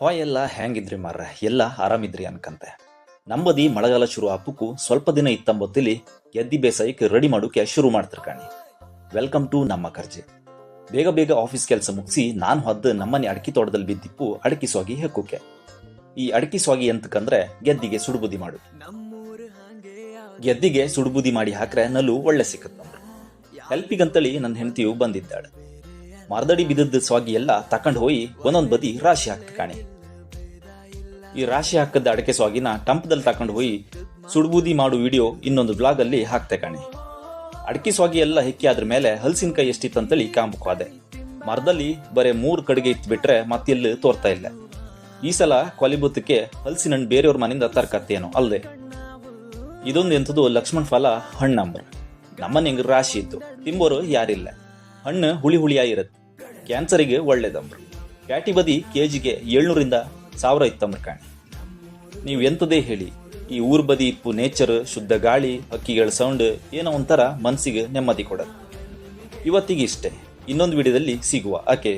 ಹೋ ಎಲ್ಲ ಹ್ಯಾಂಗಿದ್ರಿ ಮಾರ್ರೆ? ಎಲ್ಲ ಆರಾಮಿದ್ರಿ ಅನ್ಕಂತೆ. ನಂಬದಿ ಮಳೆಗಾಲ ಶುರು ಆಪುಕು ಸ್ವಲ್ಪ ದಿನ ಇತ್ತಂಬತ್ತಿಲಿ ಎದ್ದಿ ಬೇಸಾಯಕ್ಕೆ ರೆಡಿ ಮಾಡೋಕೆ ಶುರು ಮಾಡ್ತಿರ್ ಕಾಣಿ. ವೆಲ್ಕಮ್ ಟು ನಮ್ಮ ಕರ್ಜೆ ಬೇಗ ಬೇಗ ಆಫೀಸ್ ಕೆಲಸ ಮುಗಿಸಿ ನಾನು ಹೊದ್ದು ನಮ್ಮನೆ ಅಡಕಿ ತೋಟದಲ್ಲಿ ಬಿದ್ದಿಪ್ಪು ಅಡಕಿ ಸ್ವಾಗಿ ಹೆಕ್ಕೋಕೆ. ಈ ಅಡಕಿ ಸ್ವಾಗಿ ಅಂತಕಂದ್ರೆ ಗೆದ್ದಿಗೆ ಸುಡುಬುದಿ ಮಾಡು. ಗೆದ್ದಿಗೆ ಸುಡುಬುದಿ ಮಾಡಿ ಹಾಕ್ರೆ ನಲ್ಲು ಒಳ್ಳೆ ಸಿಕ್ಕತ್ ಹೆಲ್ಪಿಗಂತಳಿ ನನ್ನ ಹೆಂಡತಿಯು ಬಂದಿದ್ದಾಳೆ. ಮರದಡಿ ಬಿದ್ದದ ಸ್ವಾಗಿ ಎಲ್ಲ ತಕೊಂಡು ಹೋಗಿ ಒಂದೊಂದು ಬದಿ ರಾಶಿ ಹಾಕ್ತ ಕಾಣೆ. ಈ ರಾಶಿ ಹಾಕದ ಅಡಕೆ ಸ್ವಾಗಿನ ಟಂಪದಲ್ಲಿ ತಕೊಂಡು ಹೋಗಿ ಸುಡ್ಬೂದಿ ಮಾಡು ವಿಡಿಯೋ ಇನ್ನೊಂದು ಬ್ಲಾಗ್ ಅಲ್ಲಿ ಹಾಕ್ತೆ ಕಾಣೆ. ಅಡಕೆ ಸ್ವಾಗಿ ಎಲ್ಲ ಹೆಕ್ಕಿ ಅದ್ರ ಮೇಲೆ ಹಲಸಿನಕಾಯಿ ಎಷ್ಟಿತ್ತಂತೇಳಿ ಕಾಂಬಕ್ವಾದೆ ಮರದಲ್ಲಿ ಬರೇ ಮೂರು ಕಡೆಗೆ ಇತ್ತು ಬಿಟ್ರೆ ಮತ್ತೆಲ್ಲಿ ತೋರ್ತಾ ಇಲ್ಲ. ಈ ಸಲ ಕೊಲಿಬುತ್ತಕ್ಕೆ ಹಲಸಿನ ಹಣ್ಣು ಬೇರೆಯವ್ರ ಮನೆಯಿಂದ ತರ್ಕತ್ತೇನೋ ಅಲ್ಲದೆ ಇದೊಂದು ಎಂಥದ್ದು ಲಕ್ಷ್ಮಣ್ ಫಲ ಹಣ್ಣಂಬ್ರ ನಮ್ಮನೆ ರಾಶಿ ಇತ್ತು, ತಿಂಬೋರು ಯಾರಿಲ್ಲ. ಹಣ್ಣು ಹುಳಿ ಹುಳಿಯಾಗಿರುತ್ತೆ ಕ್ಯಾನ್ಸರಿಗೆ ಒಳ್ಳೇದಂಬ್ರು ಪ್ಯಾಟಿ ಬದಿ ಕೆಜಿಗೆ ಏಳ್ನೂರಿಂದ ಸಾವಿರ ಇತ್ತಂಬ್ರ ಕಾಣಿ. ನೀವು ಎಂಥದೇ ಹೇಳಿ, ಈ ಊರ್ ಬದಿ ಇಪ್ಪು ನೇಚರ್, ಶುದ್ಧ ಗಾಳಿ ಹಕ್ಕಿಗಳ ಸೌಂಡ್ ಏನೋ ಒಂಥರ ಮನಸ್ಸಿಗೆ ನೆಮ್ಮದಿ ಕೊಡೋದು. ಇವತ್ತಿಗೆ ಇಷ್ಟೇ. ಇನ್ನೊಂದು ವಿಡಿಯೋದಲ್ಲಿ ಸಿಗುವ. ಆಕೆ?